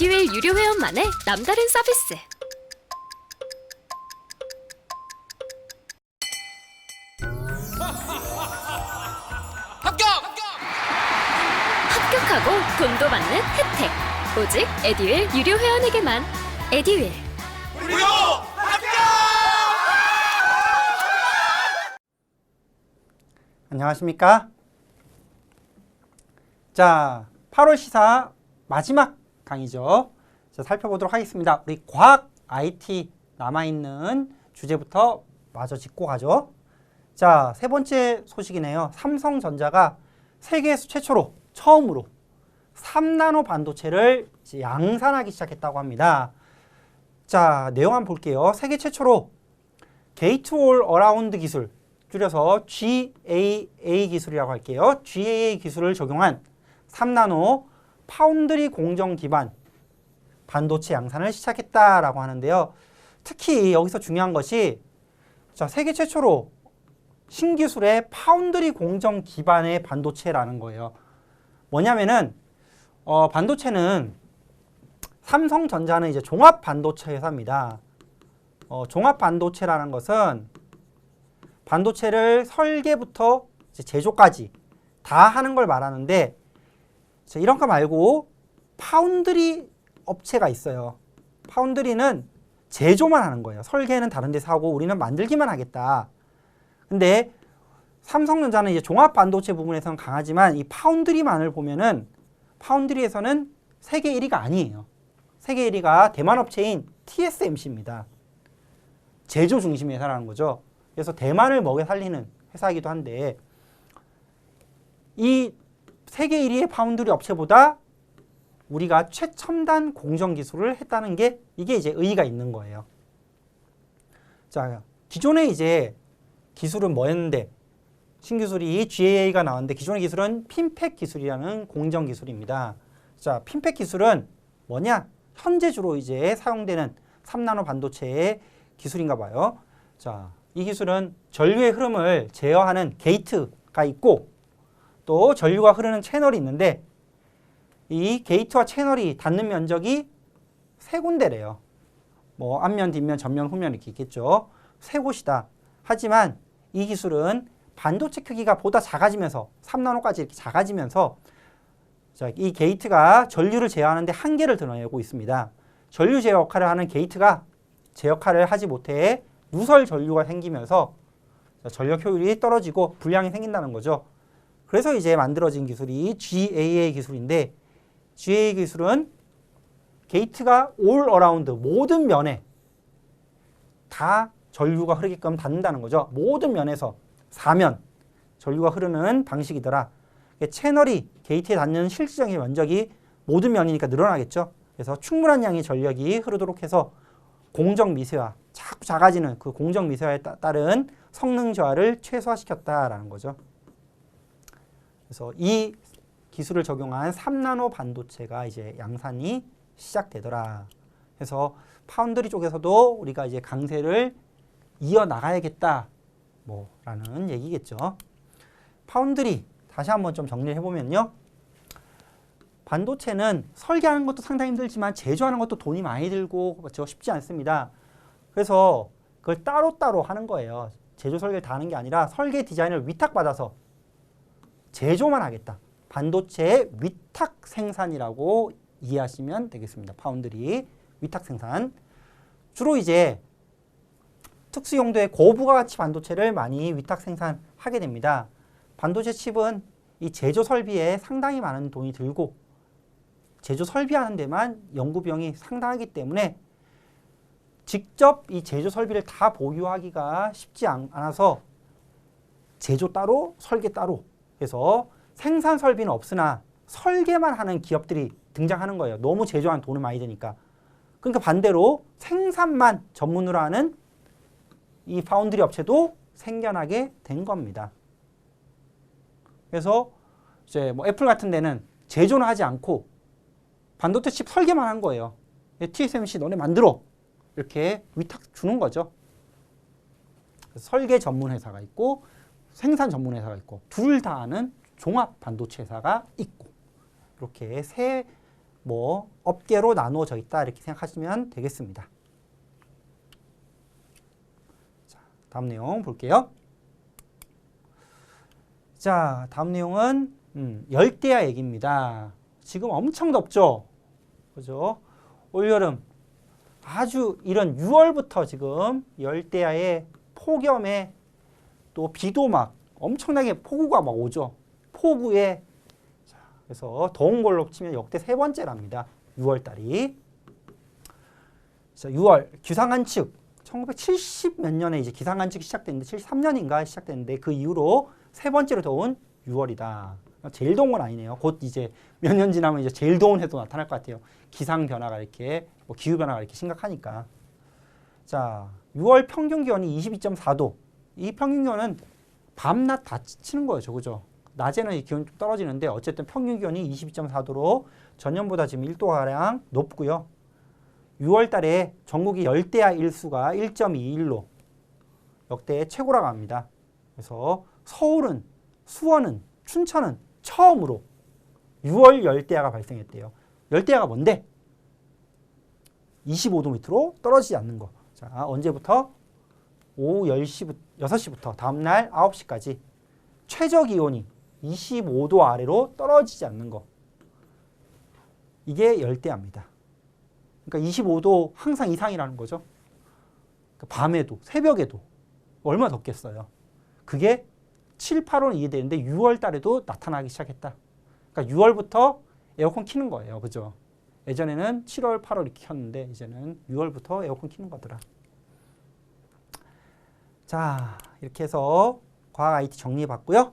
에듀윌 유료 회원만의 남다른 서비스. 합격! 합격하고 돈도 받는 혜택. 오직 에듀윌 유료 회원에게만. 에듀윌. 무료 합격! 안녕하십니까? 자, 8월 시사 마지막 강의죠. 자, 살펴보도록 하겠습니다. 우리 과학 IT 남아있는 주제부터 마저 짚고 가죠. 자, 세 번째 소식이네요. 삼성전자가 세계에서 최초로 처음으로 3나노 반도체를 양산하기 시작했다고 합니다. 자, 내용 한번 볼게요. 세계 최초로 게이트 올 어라운드 기술, 줄여서 GAA 기술이라고 할게요. GAA 기술을 적용한 3나노 파운드리 공정 기반 반도체 양산을 시작했다라고 하는데요. 특히 여기서 중요한 것이 자, 세계 최초로 신기술의 파운드리 공정 기반의 반도체라는 거예요. 뭐냐면은 어, 반도체는 삼성전자는 이제 종합 반도체 회사입니다. 어, 종합 반도체라는 것은 반도체를 설계부터 제조까지 다 하는 걸 말하는데 자, 이런 거 말고 파운드리 업체가 있어요. 파운드리는 제조만 하는 거예요. 설계는 다른 데서 하고 우리는 만들기만 하겠다. 근데 삼성전자는 이제 종합 반도체 부분에서는 강하지만 이 파운드리만을 보면은 파운드리에서는 세계 1위가 아니에요. 세계 1위가 대만 업체인 TSMC입니다. 제조 중심 회사라는 거죠. 그래서 대만을 먹여 살리는 회사이기도 한데 이 세계 1위의 파운드리 업체보다 우리가 최첨단 공정 기술을 했다는 게 이게 이제 의의가 있는 거예요. 자, 기존에 이제 기술은 뭐였는데 신기술이 GAA가 나왔는데 기존의 기술은 핀팩 기술이라는 공정 기술입니다. 자, 핀팩 기술은 뭐냐? 현재 주로 이제 사용되는 3나노 반도체의 기술인가 봐요. 자, 이 기술은 전류의 흐름을 제어하는 게이트가 있고 또 전류가 흐르는 채널이 있는데 이 게이트와 채널이 닿는 면적이 세 군데래요. 뭐 앞면, 뒷면, 전면, 후면 이렇게 있겠죠. 세 곳이다. 하지만 이 기술은 반도체 크기가 보다 작아지면서 3나노까지 이렇게 작아지면서 자, 이 게이트가 전류를 제어하는데 한계를 드러내고 있습니다. 전류 제어 역할을 하는 게이트가 제 역할을 하지 못해 누설 전류가 생기면서 전력 효율이 떨어지고 불량이 생긴다는 거죠. 그래서 이제 만들어진 기술이 GAA 기술인데 GAA 기술은 게이트가 올 어라운드 모든 면에 다 전류가 흐르게끔 닫는다는 거죠. 모든 면에서 사면 전류가 흐르는 방식이더라. 채널이 게이트에 닿는 실질적인 면적이 모든 면이니까 늘어나겠죠. 그래서 충분한 양의 전력이 흐르도록 해서 공정 미세화, 자꾸 작아지는 그 공정 미세화에 따, 따른 성능 저하를 최소화시켰다라는 거죠. 그래서 이 기술을 적용한 3나노 반도체가 이제 양산이 시작되더라. 그래서 파운드리 쪽에서도 우리가 이제 강세를 이어 나가야겠다. 뭐라는 얘기겠죠. 파운드리 다시 한번 좀 정리를 해보면요. 반도체는 설계하는 것도 상당히 힘들지만 제조하는 것도 돈이 많이 들고 그렇죠? 쉽지 않습니다. 그래서 그걸 따로따로 하는 거예요. 제조 설계를 다 하는 게 아니라 설계 디자인을 위탁받아서 제조만 하겠다. 반도체의 위탁 생산이라고 이해하시면 되겠습니다. 파운드리 위탁 생산. 주로 이제 특수 용도의 고부가 가치 반도체를 많이 위탁 생산하게 됩니다. 반도체 칩은 이 제조 설비에 상당히 많은 돈이 들고 제조 설비하는 데만 연구 비용이 상당하기 때문에 직접 이 제조 설비를 다 보유하기가 쉽지 않- 않아서 제조 따로 설계 따로 해서 생산 설비는 없으나 설계만 하는 기업들이 등장하는 거예요. 너무 제조하는 돈을 많이 드니까. 그러니까 반대로 생산만 전문으로 하는 이 파운드리 업체도 생겨나게 된 겁니다. 그래서 이제 뭐 애플 같은 데는 제조는 하지 않고 반도체 칩 설계만 한 거예요. TSMC 너네 만들어 이렇게 위탁 주는 거죠. 그래서 설계 전문 회사가 있고 생산 전문 회사가 있고 둘 다 하는 종합 반도체 회사가 있고 이렇게 세 뭐 업계로 나누어져 있다 이렇게 생각하시면 되겠습니다. 자, 다음 내용 볼게요. 자, 다음 내용은 음, 열대야 얘기입니다. 지금 엄청 덥죠? 그죠? 올여름 아주 이런 6월부터 지금 열대야의 폭염에 또 비도 막 엄청나게 폭우가 막 오죠. 폭우에 자, 그래서 더운 걸로 치면 역대 세 번째랍니다. 6월 달이. 자, 6월 기상관측 1970 몇 년에 이제 기상관측이 시작됐는데 73년인가 시작됐는데 그 이후로 세 번째로 더운 6월이다. 제일 더운 건 아니네요. 곧 이제 몇 년 지나면 이제 제일 더운 해도 나타날 것 같아요. 기상 변화가 이렇게 뭐 기후 변화가 이렇게 심각하니까. 자, 6월 평균 기온이 22.4도. 이 평균 기온은 밤낮 다 치는 거죠. 그죠? 낮에는 이 기온이 좀 떨어지는데 어쨌든 평균 기온이 22.4도로 전년보다 지금 1도가량 높고요. 6월 달에 전국이 열대야 일수가 1.21로 역대 최고라고 합니다. 그래서 서울은 수원은 춘천은 처음으로 6월 열대야가 발생했대요. 열대야가 뭔데? 25도 밑으로 떨어지지 않는 거. 자, 언제부터? 오후 10시부터 6시부터 다음 날 9시까지 최저 기온이 25도 아래로 떨어지지 않는 거. 이게 열대야입니다. 그러니까 25도 항상 이상이라는 거죠. 그러니까 밤에도 새벽에도 얼마나 덥겠어요. 그게 7, 8월은 이해되는데 6월 달에도 나타나기 시작했다. 그러니까 6월부터 에어컨 키는 거예요. 그죠? 예전에는 7월, 8월 이렇게 켰는데 이제는 6월부터 에어컨 키는 거더라. 자, 이렇게 해서 과학 IT 정리해 봤고요.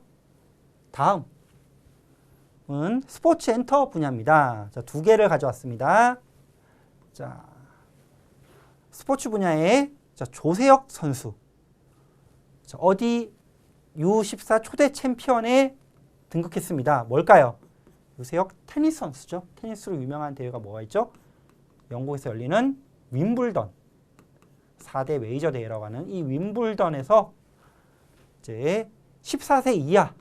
다음은 스포츠 엔터 분야입니다. 자, 두 개를 가져왔습니다. 자, 스포츠 분야의 자, 조세혁 선수. 자, 어디 U14 초대 챔피언에 등극했습니다. 뭘까요? 조세혁 테니스 선수죠. 테니스로 유명한 대회가 뭐가 있죠? 영국에서 열리는 윈블던 4대 메이저 대회라고 하는 이 윈블던에서 이제 14세 이하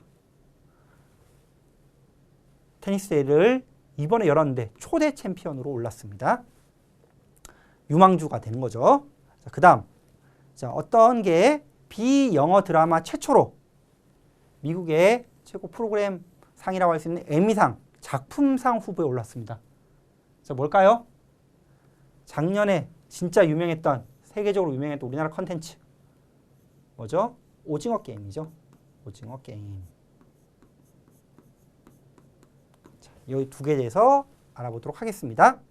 테니스 대회를 이번에 열었는데 초대 챔피언으로 올랐습니다. 유망주가 되는 거죠. 자, 그다음 자, 어떤 게 비영어 드라마 최초로 미국의 최고 프로그램 상이라고 할 수 있는 에미상 작품상 후보에 올랐습니다. 자, 뭘까요? 작년에 진짜 유명했던 세계적으로 유명했던 우리나라 컨텐츠 뭐죠? 오징어 게임이죠. 오징어 게임. 자, 이두 개에 대해서 알아보도록 하겠습니다.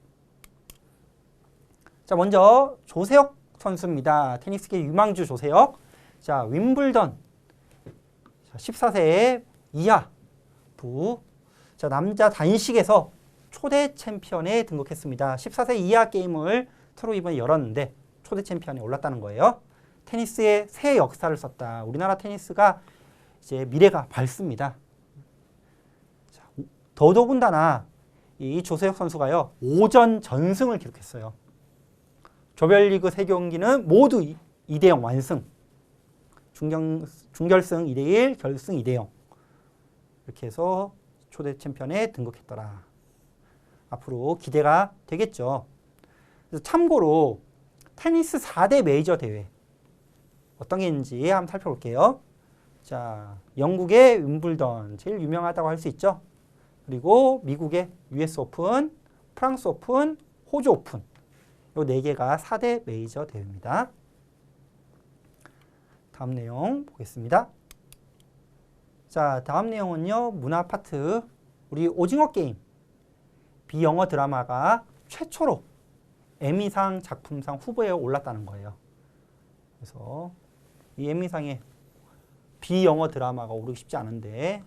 자, 먼저 조세혁 선수입니다. 테니스계 유망주 조세혁. 자, 윈블던. 자, 14세 이하 부. 자, 남자 단식에서 초대 챔피언에 등극했습니다. 14세 이하 게임을 서로 이번에 열었는데 초대 챔피언에 올랐다는 거예요. 테니스의 새 역사를 썼다. 우리나라 테니스가 이제 미래가 밝습니다. 자, 더더군다나 이 조세혁 선수가요. 오전 전승을 기록했어요. 조별리그 세 경기는 모두 2대 0 완승. 중경, 중결승 2대 1, 결승 2대 0. 이렇게 해서 초대 챔피언에 등극했더라. 앞으로 기대가 되겠죠. 참고로 테니스 4대 메이저 대회 어떤 게 있는지 한번 살펴볼게요. 자, 영국의 윈블던 제일 유명하다고 할 수 있죠. 그리고 미국의 US 오픈, 프랑스 오픈, 호주 오픈 요 네 개가 4대 메이저 대회입니다. 다음 내용 보겠습니다. 자, 다음 내용은요. 문화 파트. 우리 오징어 게임. 비영어 드라마가 최초로 에미상 작품상 후보에 올랐다는 거예요. 그래서 이 에미상에 비영어 드라마가 오르기 쉽지 않은데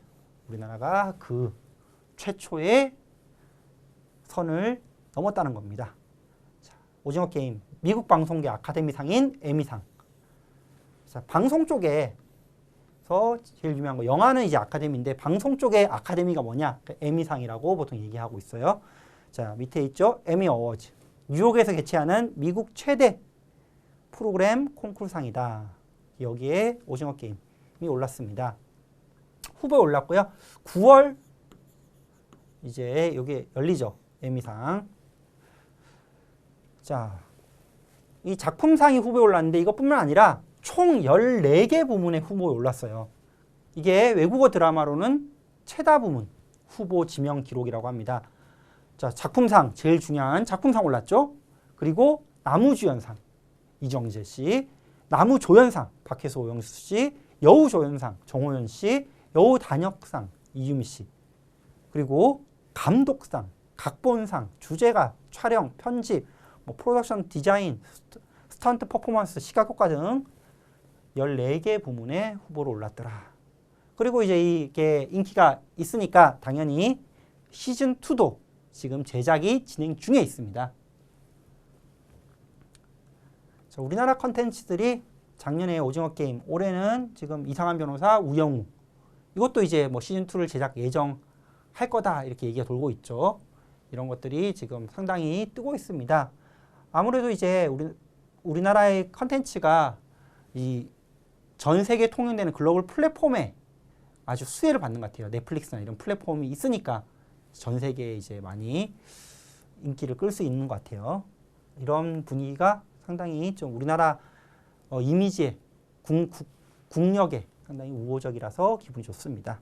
우리나라가 그 최초의 선을 넘었다는 겁니다. 자, 오징어 게임 미국 방송계 아카데미상인 에미상. 자, 방송 쪽에 서 제일 유명한 거 영화는 이제 아카데미인데 방송 쪽의 아카데미가 뭐냐? 그 에미상이라고 보통 얘기하고 있어요. 자, 밑에 있죠? 에미 어워즈. 뉴욕에서 개최하는 미국 최대 프로그램 콩쿠르상이다. 여기에 오징어 게임이 올랐습니다. 후보에 올랐고요. 9월 이제 여기 열리죠. 에미상. 자, 이 작품상이 후보에 올랐는데 이것뿐만 아니라 총 14개 부문에 후보에 올랐어요. 이게 외국어 드라마로는 최다 부문 후보 지명 기록이라고 합니다. 자, 작품상 제일 중요한 작품상 올랐죠? 그리고 나무주연상 이정재 씨, 나무조연상 박혜수 오영수 씨, 여우조연상 정호연 씨, 여우단역상 이유미 씨, 그리고 감독상, 각본상, 주제가, 촬영, 편집, 뭐 프로덕션 디자인, 스턴트 퍼포먼스, 시각효과 등 14개 부문에 후보로 올랐더라. 그리고 이제 이게 인기가 있으니까 당연히 시즌 2도 지금 제작이 진행 중에 있습니다. 자, 우리나라 컨텐츠들이 작년에 오징어 게임, 올해는 지금 이상한 변호사 우영우. 이것도 이제 뭐 시즌 2를 제작 예정할 거다 이렇게 얘기가 돌고 있죠. 이런 것들이 지금 상당히 뜨고 있습니다. 아무래도 이제 우리 우리나라의 컨텐츠가 이 전 세계 통용되는 글로벌 플랫폼에 아주 수혜를 받는 것 같아요. 넷플릭스나 이런 플랫폼이 있으니까 전 세계에 이제 많이 인기를 끌 수 있는 것 같아요. 이런 분위기가 상당히 좀 우리나라 어, 이미지에 국, 국, 국력에 상당히 우호적이라서 기분이 좋습니다.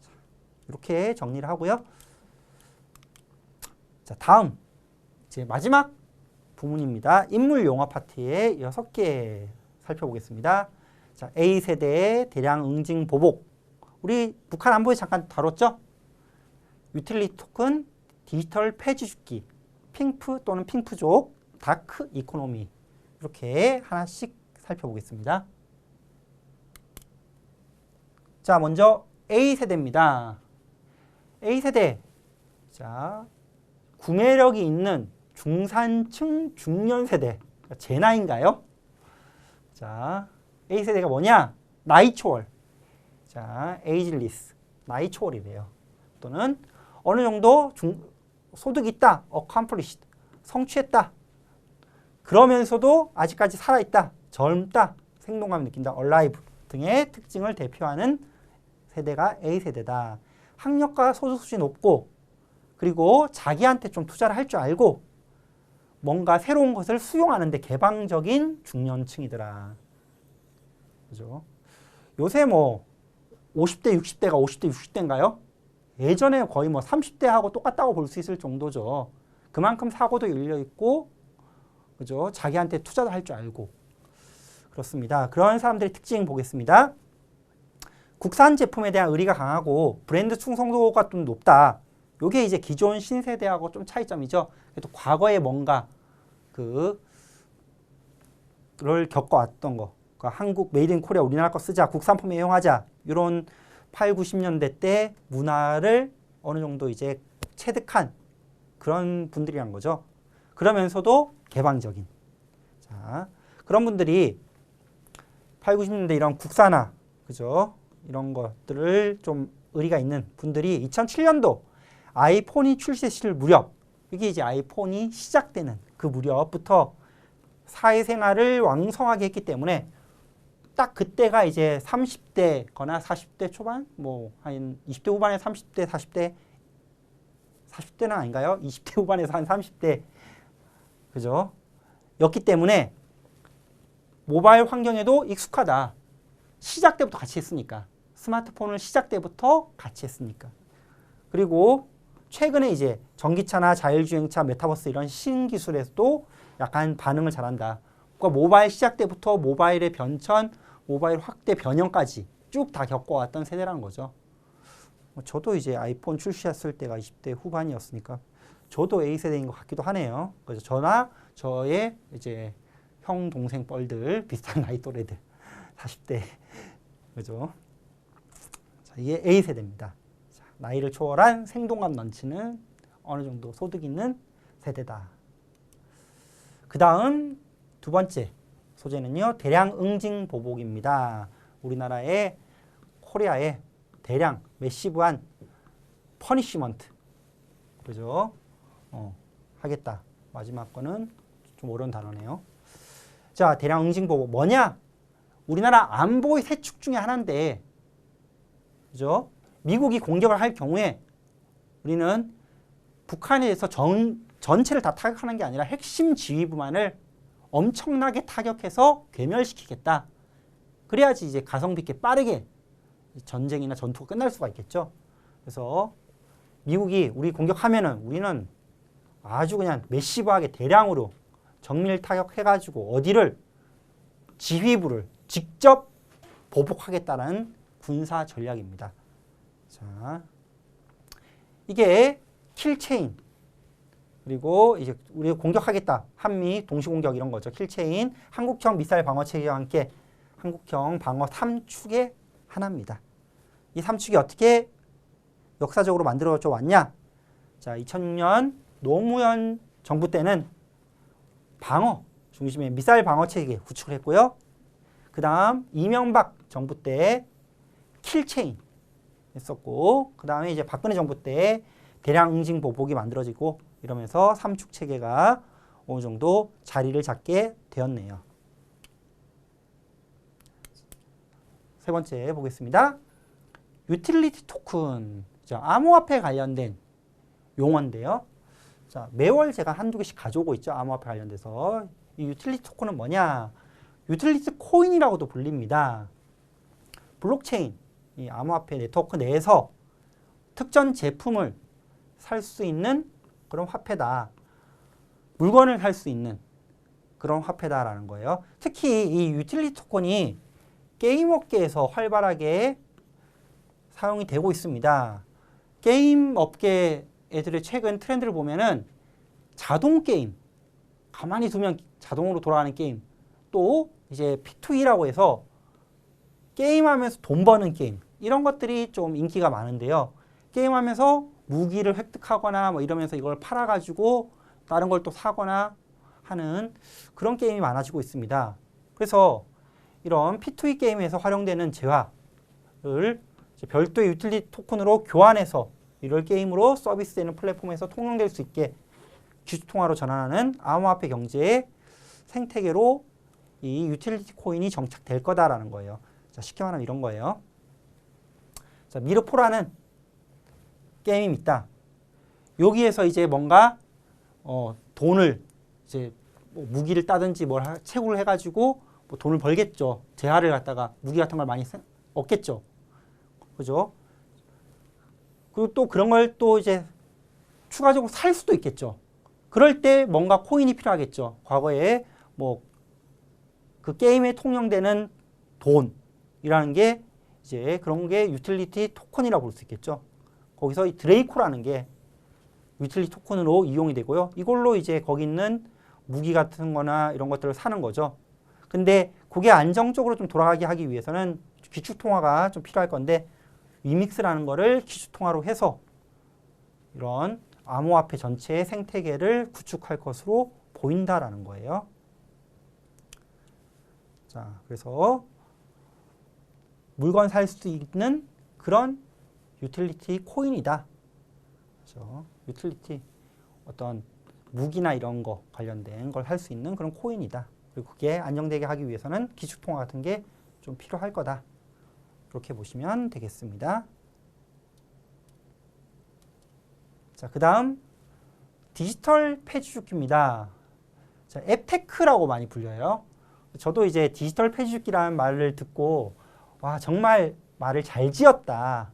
자, 이렇게 정리를 하고요. 자, 다음 이제 마지막 부문입니다. 인물 영화 파트의 여섯 개 살펴보겠습니다. 자, A 세대의 대량 응징 보복. 우리 북한 안보에 잠깐 다뤘죠? 유틸리티 토큰, 디지털 폐지 죽기, 핑프 또는 핑프족, 다크 이코노미 이렇게 하나씩 살펴보겠습니다. 자, 먼저 A 세대입니다. A 세대. 자, 구매력이 있는 중산층 중년 세대. 그러니까 제 나이인가요? 자, A 세대가 뭐냐? 나이 초월. 자, 에이질리스. 나이 초월이래요. 또는 어느 정도 중, 소득이 있다. accomplished. 성취했다. 그러면서도 아직까지 살아있다. 젊다. 생동감을 느낀다. alive 등의 특징을 대표하는 세대가 A 세대다. 학력과 소득 수준이 높고 그리고 자기한테 좀 투자를 할 줄 알고 뭔가 새로운 것을 수용하는데 개방적인 중년층이더라. 그죠? 요새 뭐 50대, 60대가 50대, 60대인가요? 예전에 거의 뭐 30대하고 똑같다고 볼 수 있을 정도죠. 그만큼 사고도 열려 있고, 그죠? 자기한테 투자도 할 줄 알고. 그렇습니다. 그런 사람들의 특징 보겠습니다. 국산 제품에 대한 의리가 강하고 브랜드 충성도가 좀 높다. 요게 이제 기존 신세대하고 좀 차이점이죠. 그래도 과거에 뭔가 그, 를 겪어왔던 거. 그러니까 한국 메이드 인 코리아 우리나라 거 쓰자. 국산품 애용하자. 이런 8, 90년대 때 문화를 어느 정도 이제 체득한 그런 분들이란 거죠. 그러면서도 개방적인. 자, 그런 분들이 8, 90년대 이런 국산화, 그죠? 이런 것들을 좀 의리가 있는 분들이 2007년도 아이폰이 출시했을 무렵, 이게 이제 아이폰이 시작되는 그 무렵부터 사회생활을 왕성하게 했기 때문에 딱 그때가 이제 30대거나 40대 초반, 뭐 한 20대 후반에 30대, 40대, 40대는 아닌가요? 20대 후반에서 한 30대, 그죠? 였기 때문에 모바일 환경에도 익숙하다. 시작 때부터 같이 했으니까. 스마트폰을 시작 때부터 같이 했으니까. 그리고 최근에 이제 전기차나 자율주행차, 메타버스 이런 신기술에서도 약간 반응을 잘한다. 그러니까 모바일 시작 때부터 모바일의 변천, 모바일 확대 변형까지 쭉 다 겪어왔던 세대라는 거죠. 뭐 저도 이제 아이폰 출시했을 때가 20대 후반이었으니까 저도 A 세대인 것 같기도 하네요. 그래서 저나 저의 이제 형 동생 뻘들 비슷한 나이 또래들 40대 그죠? 자, 이게 A 세대입니다. 자, 나이를 초월한 생동감 넘치는 어느 정도 소득 있는 세대다. 그 다음 두 번째 소재는요 대량 응징 보복입니다. 우리나라의 코리아의 대량 매시브한 퍼니시먼트 그죠? 어, 하겠다. 마지막 거는 좀 어려운 단어네요. 자 대량 응징 보복 뭐냐? 우리나라 안보의 세축 중에 하나인데 그죠? 미국이 공격을 할 경우에 우리는 북한에 대해서 전, 전체를 다 타격하는 게 아니라 핵심 지휘부만을 엄청나게 타격해서 괴멸시키겠다. 그래야지 이제 가성비 있게 빠르게 전쟁이나 전투가 끝날 수가 있겠죠. 그래서 미국이 우리 공격하면은 우리는 아주 그냥 매시브하게 대량으로 정밀 타격해가지고 어디를 지휘부를 직접 보복하겠다는 군사 전략입니다. 자, 이게 킬체인 그리고 이제 우리가 공격하겠다 한미 동시 공격 이런 거죠. 킬체인 한국형 미사일 방어 체계와 함께 한국형 방어 3축의 하나입니다. 이 3축이 어떻게 역사적으로 만들어져 왔냐? 자, 2006년 노무현 정부 때는 방어 중심의 미사일 방어 체계 구축을 했고요. 그 다음 이명박 정부 때 킬체인 했었고 그 다음에 이제 박근혜 정부 때 대량 응징 보복이 만들어지고 이러면서 삼축 체계가 어느 정도 자리를 잡게 되었네요. 세 번째 보겠습니다. 유틸리티 토큰, 자, 암호화폐 관련된 용어인데요. 자, 매월 제가 한두 개씩 가져오고 있죠. 암호화폐 관련돼서. 이 유틸리티 토큰은 뭐냐? 유틸리티 코인이라고도 불립니다. 블록체인, 이 암호화폐 네트워크 내에서 특정 제품을 살 수 있는 그런 화폐다. 물건을 살 수 있는 그런 화폐다라는 거예요. 특히 이 유틸리티 토큰이 게임 업계에서 활발하게 사용이 되고 있습니다. 게임 업계 애들의 최근 트렌드를 보면은 자동 게임, 가만히 두면 자동으로 돌아가는 게임, 또 이제 P2E라고 해서 게임하면서 돈 버는 게임 이런 것들이 좀 인기가 많은데요. 게임하면서 무기를 획득하거나 뭐 이러면서 이걸 팔아가지고 다른 걸 또 사거나 하는 그런 게임이 많아지고 있습니다. 그래서 이런 P2E 게임에서 활용되는 재화를 별도의 유틸리티 토큰으로 교환해서 이럴 게임으로 서비스되는 플랫폼에서 통용될 수 있게 기술통화로 전환하는 암호화폐 경제의 생태계로 이 유틸리티 코인이 정착될 거다라는 거예요. 자, 쉽게 말하면 이런 거예요. 자, 미르포라는 게임이 있다. 여기에서 이제 뭔가 어, 돈을 이제 뭐 무기를 따든지 뭘 하- 채굴을 해가지고 뭐 돈을 벌겠죠. 재화를 갖다가 무기 같은 걸 많이 생- 얻겠죠. 그죠? 그리고 또 그런 걸 또 이제 추가적으로 살 수도 있겠죠. 그럴 때 뭔가 코인이 필요하겠죠. 과거에 뭐 그 게임에 통용되는 돈이라는 게 이제 그런 게 유틸리티 토큰이라고 볼 수 있겠죠. 거기서 이 드레이코라는 게 유틸리티 토큰으로 이용이 되고요. 이걸로 이제 거기 있는 무기 같은 거나 이런 것들을 사는 거죠. 근데 그게 안정적으로 좀 돌아가게 하기 위해서는 기축 통화가 좀 필요할 건데 위믹스라는 거를 기축 통화로 해서 이런 암호화폐 전체의 생태계를 구축할 것으로 보인다라는 거예요. 자, 그래서 물건 살 수 있는 그런 유틸리티 코인이다. 그렇죠? 유틸리티 어떤 무기나 이런 거 관련된 걸 할 수 있는 그런 코인이다. 그리고 그게 안정되게 하기 위해서는 기축 통화 같은 게 좀 필요할 거다. 이렇게 보시면 되겠습니다. 자, 그 다음 디지털 폐지주기입니다. 자, 앱테크라고 많이 불려요. 저도 이제 디지털 폐지주기라는 말을 듣고 와 정말 말을 잘 지었다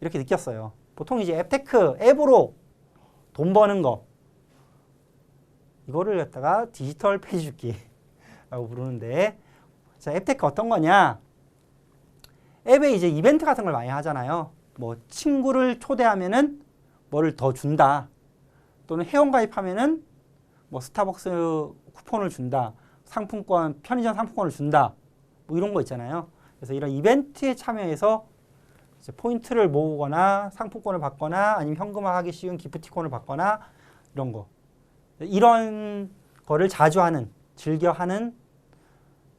이렇게 느꼈어요. 보통 이제 앱테크 앱으로 돈 버는 거 이거를 갖다가 디지털 폐지주기라고 부르는데 자 앱테크 어떤 거냐? 앱에 이제 이벤트 같은 걸 많이 하잖아요. 뭐 친구를 초대하면은 뭐를 더 준다. 또는 회원 가입하면은 뭐 스타벅스 쿠폰을 준다. 상품권, 편의점 상품권을 준다. 뭐 이런 거 있잖아요. 그래서 이런 이벤트에 참여해서 포인트를 모으거나 상품권을 받거나 아니면 현금화하기 쉬운 기프티콘을 받거나 이런 거. 이런 거를 자주 하는, 즐겨 하는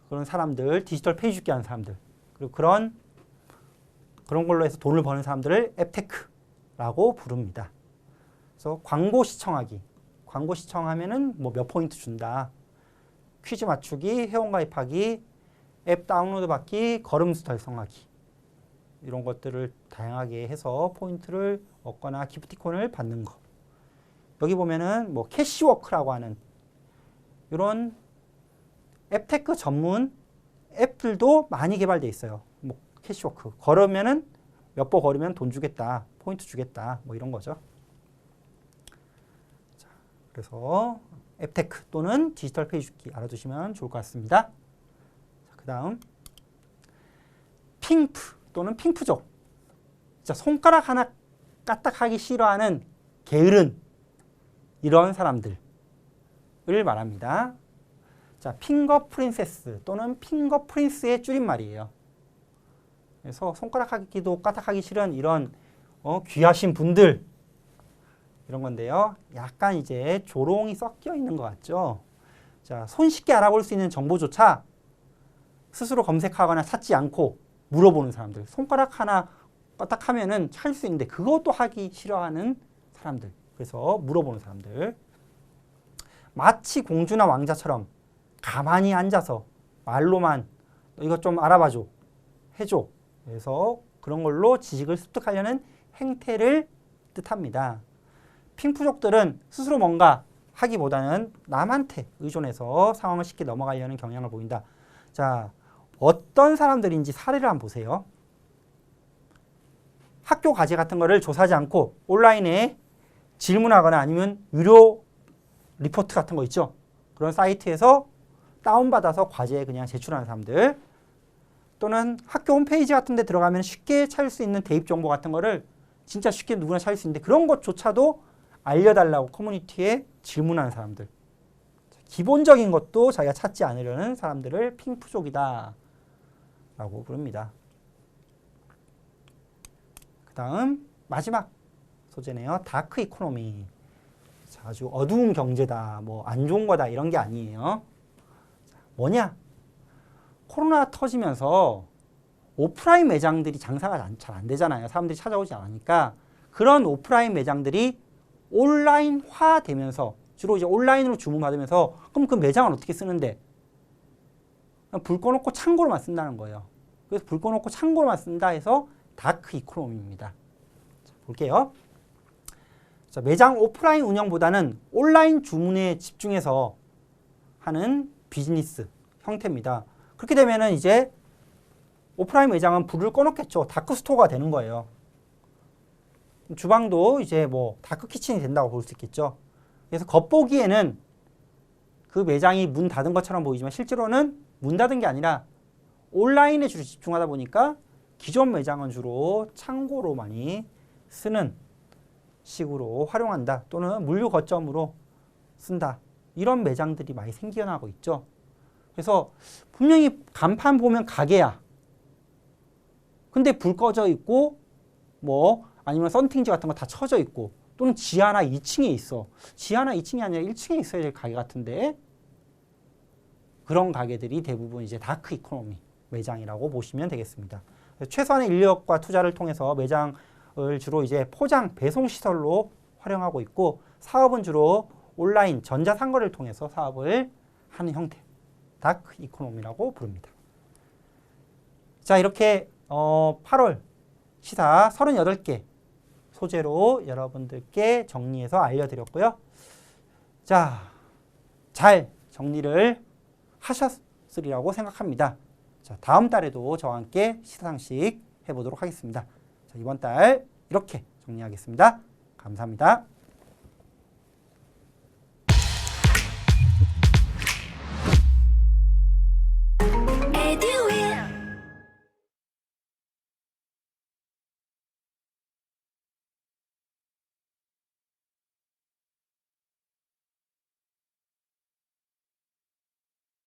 그런 사람들, 디지털 페이주기 하는 사람들. 그리고 그런 그런 걸로 해서 돈을 버는 사람들을 앱테크라고 부릅니다. 그래서 광고 시청하기. 광고 시청하면은 뭐 몇 포인트 준다. 퀴즈 맞추기, 회원 가입하기, 앱 다운로드 받기, 걸음수 달성하기. 이런 것들을 다양하게 해서 포인트를 얻거나 기프티콘을 받는 거. 여기 보면은 뭐 캐시워크라고 하는 이런 앱테크 전문 앱들도 많이 개발돼 있어요. 뭐 캐시워크 걸으면은 몇번 걸으면 돈 주겠다, 포인트 주겠다, 뭐 이런 거죠. 자, 그래서 앱테크 또는 디지털 페이 주기 알아두시면 좋을 것 같습니다. 그 다음 핑프 또는 핑프족. 자, 손가락 하나 까딱하기 싫어하는 게으른 이런 사람들을 말합니다. 자, 핑거 프린세스 또는 핑거 프린스의 줄임말이에요. 그래서 손가락 하기도 까딱하기 싫은 이런 어, 귀하신 분들 이런 건데요. 약간 이제 조롱이 섞여 있는 것 같죠. 자, 손쉽게 알아볼 수 있는 정보조차 스스로 검색하거나 찾지 않고 물어보는 사람들. 손가락 하나 까딱하면은 찾을 수 있는데 그것도 하기 싫어하는 사람들. 그래서 물어보는 사람들. 마치 공주나 왕자처럼 가만히 앉아서 말로만 너 이것 좀 알아봐줘. 해줘. 그래서 그런 걸로 지식을 습득하려는 행태를 뜻합니다. 핑프족들은 스스로 뭔가 하기보다는 남한테 의존해서 상황을 쉽게 넘어가려는 경향을 보인다. 자, 어떤 사람들인지 사례를 한번 보세요. 학교 과제 같은 거를 조사하지 않고 온라인에 질문하거나 아니면 유료 리포트 같은 거 있죠. 그런 사이트에서 다운받아서 과제에 그냥 제출하는 사람들 또는 학교 홈페이지 같은 데 들어가면 쉽게 찾을 수 있는 대입 정보 같은 거를 진짜 쉽게 누구나 찾을 수 있는데 그런 것조차도 알려달라고 커뮤니티에 질문하는 사람들 기본적인 것도 자기가 찾지 않으려는 사람들을 핑프족이다 라고 부릅니다. 그 다음 마지막 소재네요. 다크 이코노미. 자, 아주 어두운 경제다, 뭐 안 좋은 거다 이런 게 아니에요. 자, 뭐냐? 코로나 터지면서 오프라인 매장들이 장사가 잘 안 되잖아요. 사람들이 찾아오지 않으니까 그런 오프라인 매장들이 온라인화 되면서 주로 이제 온라인으로 주문받으면서 그럼 그 매장을 어떻게 쓰는데? 불 꺼놓고 창고로만 쓴다는 거예요. 그래서 불 꺼놓고 창고로만 쓴다 해서 다크 이코노미입니다. 자, 볼게요. 자, 매장 오프라인 운영보다는 온라인 주문에 집중해서 하는 비즈니스 형태입니다. 그렇게 되면은 이제 오프라인 매장은 불을 꺼놓겠죠. 다크 스토어가 되는 거예요. 주방도 이제 뭐 다크 키친이 된다고 볼 수 있겠죠. 그래서 겉보기에는 그 매장이 문 닫은 것처럼 보이지만 실제로는 문 닫은 게 아니라 온라인에 주로 집중하다 보니까 기존 매장은 주로 창고로 많이 쓰는 식으로 활용한다 또는 물류 거점으로 쓴다 이런 매장들이 많이 생겨나고 있죠. 그래서 분명히 간판 보면 가게야. 근데 불 꺼져 있고 뭐 아니면 썬팅지 같은 거 다 쳐져 있고 또는 지하나 2층에 있어. 지하나 2층이 아니라 1층에 있어야 될 가게 같은데 그런 가게들이 대부분 이제 다크 이코노미 매장이라고 보시면 되겠습니다. 최소한의 인력과 투자를 통해서 매장을 주로 이제 포장 배송 시설로 활용하고 있고 사업은 주로 온라인 전자상거래를 통해서 사업을 하는 형태 다크 이코노미라고 부릅니다. 자 이렇게 어, 8월 시사 38개 소재로 여러분들께 정리해서 알려드렸고요. 자, 잘 정리를 하셨으리라고 생각합니다. 자, 다음 달에도 저와 함께 시상식 해보도록 하겠습니다. 자, 이번 달 이렇게 정리하겠습니다. 감사합니다.